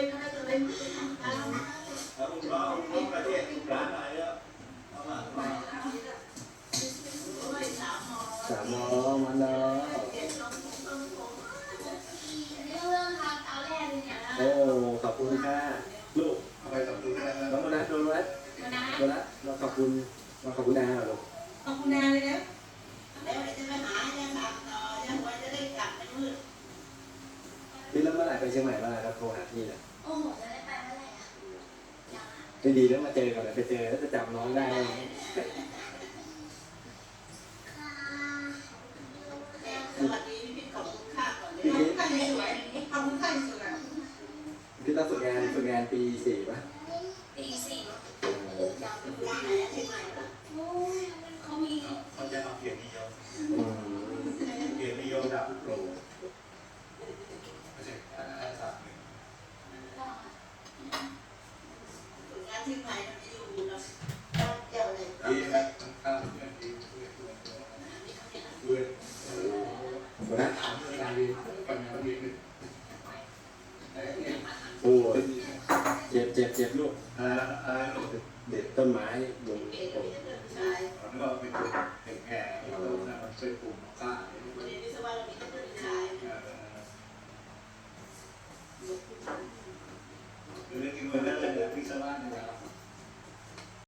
เป็นอะไรก็เป็นเป็นตามล้องลูกประเทศร้านไหนแล้วเอามาสามมอสามน้องมาแล้วเออโอ้ขอบคุณค่ะลูกเอาไปสับดูได้แล้วน้องโดนัทโดนัทโดนัทเราขอบคุณเราขอบคุณดาเหรอลูกขอบคุณนาเลยนะ ไหร่ไปเชียงใหม่เมื่อไหร่ครับโทรหาพี่นะโอ้โหจะได้ไปเมื่อไหร่อะยังอะไม่ดีแล้วมาเจอกันเลยไปเจอแล้วจะจำน้องได้ค่ะสวัสดีพี่ขอบคุณค่ะก่อนเลยขอบคุณค่ะสวยขอบคุณค่ะสวยพี่ต้องฝึกงานฝึกงานปีสี่ป่ะ โอ้ยเจ็บเจ็บเจ็บลูกเด็ดต้นไม้ลงเกศเดินชายผมก็เป็นแก่เราเนี่ยมันเป็นกลุ่ม